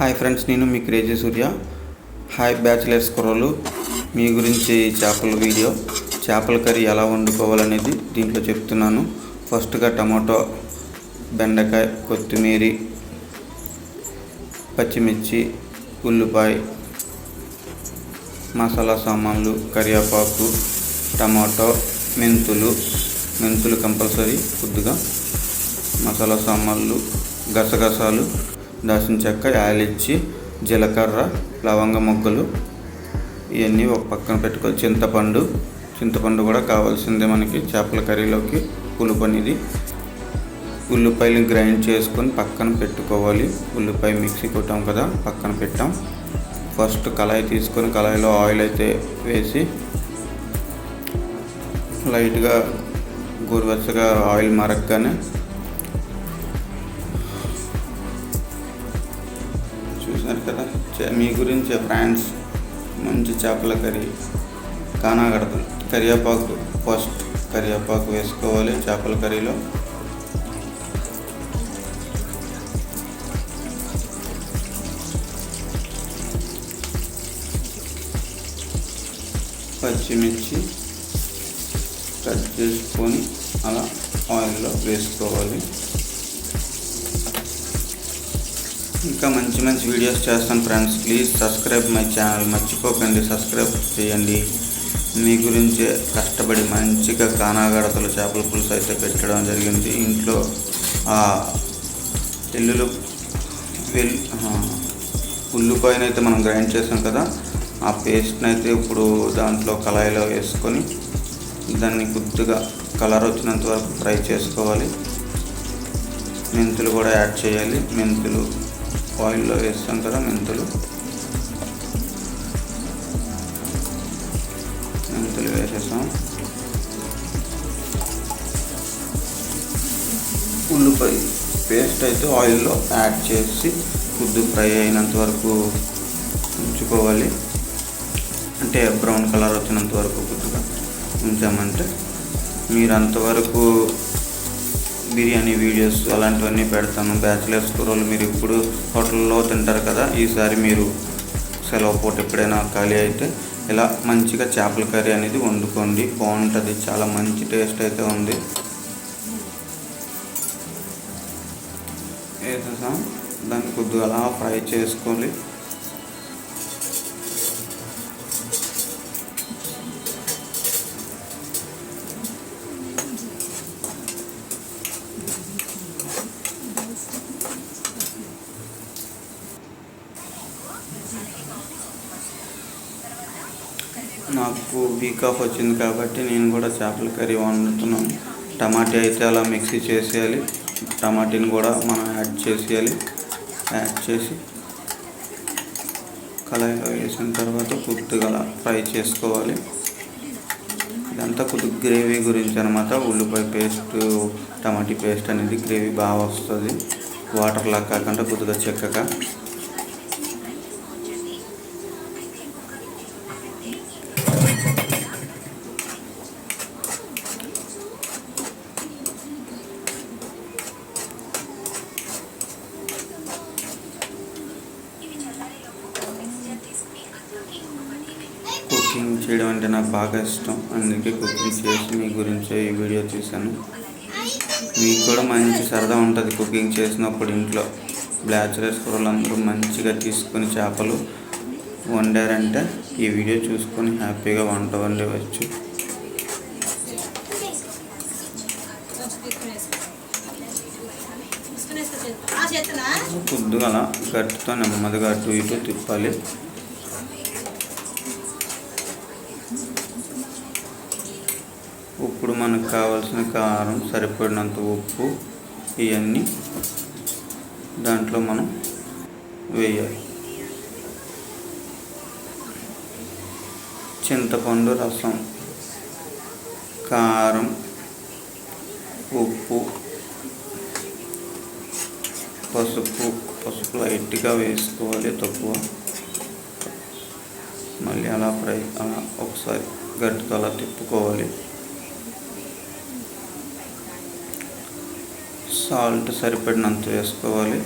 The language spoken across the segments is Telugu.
హాయ్ ఫ్రెండ్స్ నేను మీ క్రేజీ సూర్య. హాయ్ బ్యాచిలర్స్ కుర్రలు మీ గురించి చేపల వీడియో చేపల కర్రీ ఎలా వండుకోవాలనేది దీంట్లో చెప్తున్నాను. ఫస్ట్గా టమాటో బెండకాయ కొత్తిమీర పచ్చిమిర్చి ఉల్లిపాయ మసాలా సామాన్లు కరివేపాకు టమాటో మెంతులు. మెంతులు కంపల్సరీ కొద్దిగా. మసాలా సామాన్లు గసగసాలు దాల్చిన చెక్క యాలిచ్చి జీలకర్ర లవంగ మొగ్గలు ఇవన్నీ ఒక పక్కన పెట్టుకొని చింతపండు చింతపండు కూడా కావాల్సిందే మనకి చేపల కర్రీలోకి పులుపు అనేది. ఉల్లిపాయలు గ్రైండ్ చేసుకొని పక్కన పెట్టుకోవాలి. ఉల్లిపాయ మిక్సీ కొట్టాం కదా పక్కన పెట్టాం. ఫస్ట్ కళాయి తీసుకొని కళాయిలో ఆయిల్ అయితే వేసి లైట్గా గోరువెచ్చగా ఆయిల్ మరగగానే మీ గురించి ఫ్రాన్స్ మంచి చేపల కర్రీ కానాగడదు కరివేపాకు ఫస్ట్ కరివేపాకు వేసుకోవాలి చేపల కర్రీలో. పచ్చిమిర్చి కట్ చేసుకొని అలా ఆయిల్లో వేసుకోవాలి. ఇంకా మంచి మంచి వీడియోస్ చేస్తాను friends please subscribe my channel మర్చిపోకండి సబ్స్క్రైబ్ చేయండి. మీ గురించే కష్టపడి మంచిగా కానాగడతలు చేపల పులుసు అయితే పెట్టడం జరిగింది. ఇంట్లో ఆ ఎల్లులు వెల్ ఉల్లిపాయనైతే మనం గ్రైండ్ చేసాం కదా ఆ పేస్ట్ని అయితే ఇప్పుడు దాంట్లో కళాయిలో వేసుకొని దాన్ని కొద్దిగా కలర్ వచ్చినంత వరకు ఫ్రై చేసుకోవాలి. మెంతులు కూడా యాడ్ చేయాలి. మెంతులు ఆయిల్లో వేస్తాం కదా మెంతులు? మెంతులు వేసేసాం. ఉల్లిపాయ పేస్ట్ అయితే ఆయిల్లో యాడ్ చేసి కొద్ది ఫ్రై అయినంత వరకు ఉంచుకోవాలి. అంటే బ్రౌన్ కలర్ వచ్చినంత వరకు కొద్దిగా ఉంచామంటే మీరు అంతవరకు బిర్యానీ వీడియోస్ అలాంటివన్నీ పెడతాను. బ్యాచిలర్స్ కూరలు మీరు ఇప్పుడు హోటల్లో తింటారు కదా ఈసారి మీరు సెలవు పూట ఎప్పుడైనా ఖాళీ అయితే ఇలా మంచిగా చేపల కర్రీ అనేది వండుకోండి. బాగుంటుంది చాలా మంచి టేస్ట్ అయితే ఉంది. వేసేసాం దాన్ని కొద్దిగా అలా ఫ్రై చేసుకోవాలి. నాకు వీక్ ఆఫ్ వచ్చింది కాబట్టి నేను కూడా చేపల కర్రీ వండుతున్నాను. టమాటా అయితే అలా మిక్సీ చేసేయాలి. టమాటీని కూడా మనం యాడ్ చేసేయాలి. యాడ్ చేసి కళాయిలో వేసిన తర్వాత కొద్దిగా అలా ఫ్రై చేసుకోవాలి. ఇదంతా కొద్దిగా గ్రేవీ గురించి అనమాట ఉల్లిపాయ పేస్ట్ టమాటీ పేస్ట్ అనేది గ్రేవీ బాగా వస్తుంది. వాటర్లా కాకుండా కొద్దిగా చెక్కగా కుకింగ్ చేయడం అంటే నాకు బాగా ఇష్టం. అందుకే కుకింగ్ చేసి మీ గురించే ఈ వీడియో తీశాను. మీకు కూడా మంచి సరదా ఉంటుంది కుకింగ్ చేసినప్పుడు ఇంట్లో. బ్యాచులర్స్ కూరలందరూ మంచిగా తీసుకొని చేపలు వండారంటే ఈ వీడియో చూసుకొని హ్యాపీగా వంట వండవచ్చు. కొద్దిగా అలా గట్టితో నెమ్మదిగా అటు ఇటు తిప్పాలి. ఇప్పుడు మనకు కావాల్సిన కారం సరిపడినంత ఉప్పు ఇవన్నీ దాంట్లో మనం వేయాలి. చింతపండు రసం కారం ఉప్పు పసుపు పసుపు లైట్గా వేసుకోవాలి తక్కువ. మళ్ళీ అలా ఫ్రై అలా ఒకసారి గట్టితో అలా తిప్పుకోవాలి. సాల్ట్ సరిపడినంత వేసుకోవాలి.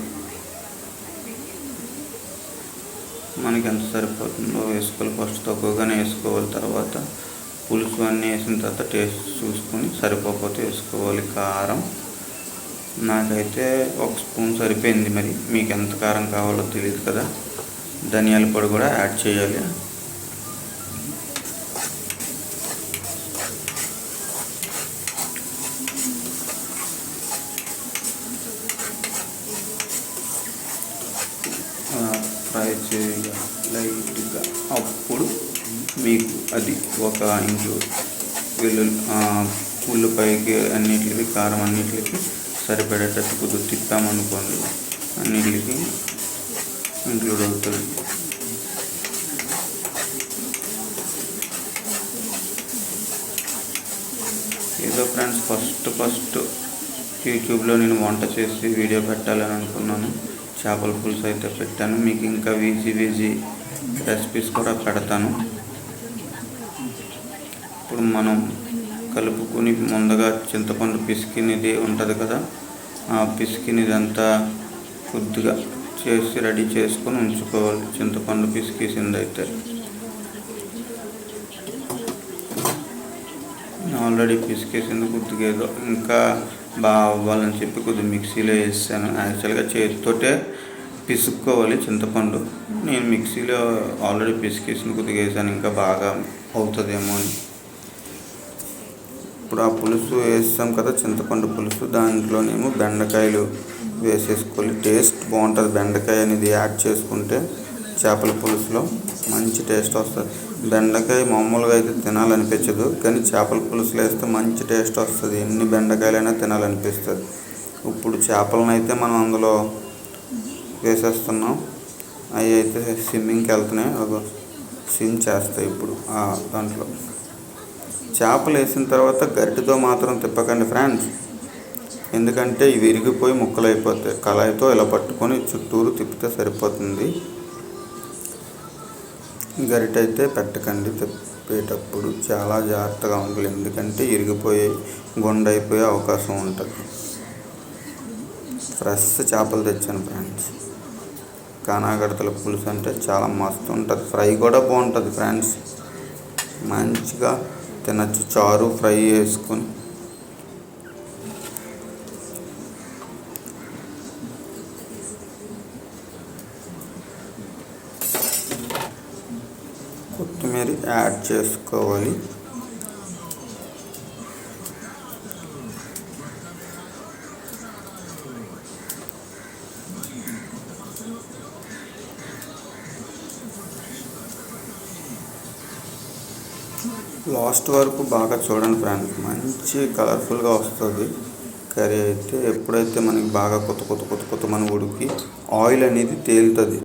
మనకి ఎంత సరిపోతుందో వేసుకోవాలి. ఫస్ట్ తక్కువగానే వేసుకోవాలి. తర్వాత పులుసు అన్నీ వేసిన తర్వాత టేస్ట్ చూసుకొని సరిపోకపోతే వేసుకోవాలి. కారం. నాకైతే ఒక స్పూన్ సరిపోయింది మరి. మీకు ఎంత కారం కావాలో తెలియదు కదా. ధనియాల పొడి కూడా యాడ్ చేయాలి ఫ్రై చేయాలి లైట్గా అప్పుడు మీకు అది ఒక ఇంచు వెల్లుల్లి ఉల్లిపాయకి అన్నిటికి కారం అన్నిటికి సరిపడేటట్టు కొద్దిగా తిప్పామనుకోండి అన్నిటికి ఇంక్లూడ్ అవుతుంది. ఏదో ఫ్రెండ్స్ ఫస్ట్ ఫస్ట్ యూట్యూబ్లో నేను వంట చేసి వీడియో పెట్టాలని అనుకున్నాను. చేపల పులుసు అయితే పెట్టాను. మీకు ఇంకా వీజీ వీజీ రెసిపీస్ కూడా పెడతాను. ఇప్పుడు మనం కలుపుకొని ముందుగా చింతపండు పిసికినది ఉంటుంది కదా ఆ పిసికినదంతా కొద్దిగా చేసి రెడీ చేసుకొని ఉంచుకోవాలి. చింతపండు పిసికేసింది అయితే ఆల్రెడీ పిసికేసింది కొద్దిగా ఏదో ఇంకా బాగా అవ్వాలని చెప్పి కొద్దిగా మిక్సీలో వేసాను. యాక్చువల్గా చేతితోటే పిసుక్కోవాలి చింతపండు. నేను మిక్సీలో ఆల్రెడీ పిసికేసింది కొద్దిగా వేసాను. ఇంకా బాగా అవుతుందేమో అని. ఇప్పుడు ఆ పులుసు వేసాం కదా చింతపండు పులుసు దాంట్లోనేమో బెండకాయలు వేసేసుకోవాలి. టేస్ట్ బాగుంటుంది. బెండకాయ అనేది యాడ్ చేసుకుంటే చేపల పులుసులో మంచి టేస్ట్ వస్తుంది. బెండకాయ మామూలుగా అయితే తినాలనిపించదు కానీ చేపల పులుసులో వేస్తే మంచి టేస్ట్ వస్తుంది. ఎన్ని బెండకాయలైనా తినాలనిపిస్తుంది. ఇప్పుడు చేపలను అయితే మనం అందులో వేసేస్తున్నాం. అవి అయితే స్విమ్మింగ్కి వెళ్తున్నాయి. ఒక స్విమ్ చేస్తాయి ఇప్పుడు దాంట్లో. చేపలు వేసిన తర్వాత గరిటితో మాత్రం తిప్పకండి ఫ్రెండ్స్. ఎందుకంటే ఇవి విరిగిపోయి ముక్కలు అయిపోతాయి కళాయితో ఇలా పట్టుకొని చుట్టూరు తిప్పితే సరిపోతుంది. గరిట అయితే పెట్టకండి. తిప్పేటప్పుడు చాలా జాగ్రత్తగా ఉండాలి. ఎందుకంటే ఇరిగిపోయే గుండైపోయే అయిపోయే అవకాశం ఉంటుంది. ఫ్రెష్ చేపలు తెచ్చాను ఫ్రెండ్స్. కానాగడతల పులుసు అంటే చాలా మస్తు ఉంటుంది. ఫ్రై కూడా బాగుంటుంది ఫ్రెండ్స్. మంచిగా తినచ్చు. చారు ఫ్రై వేసుకొని. కొత్తిమీర యాడ్ చేసుకోవాలి. లాస్ట్ వరకు బాగా చూడండి ఫ్రెండ్స్. మంచి కలర్ఫుల్గా వస్తుంది. కర్రీ అయితే ఎప్పుడైతే మనకి బాగా కొత్త కొత్త కొత్త కొత్త మనం ఉడికి ఆయిల్ అనేది తేలుతుంది.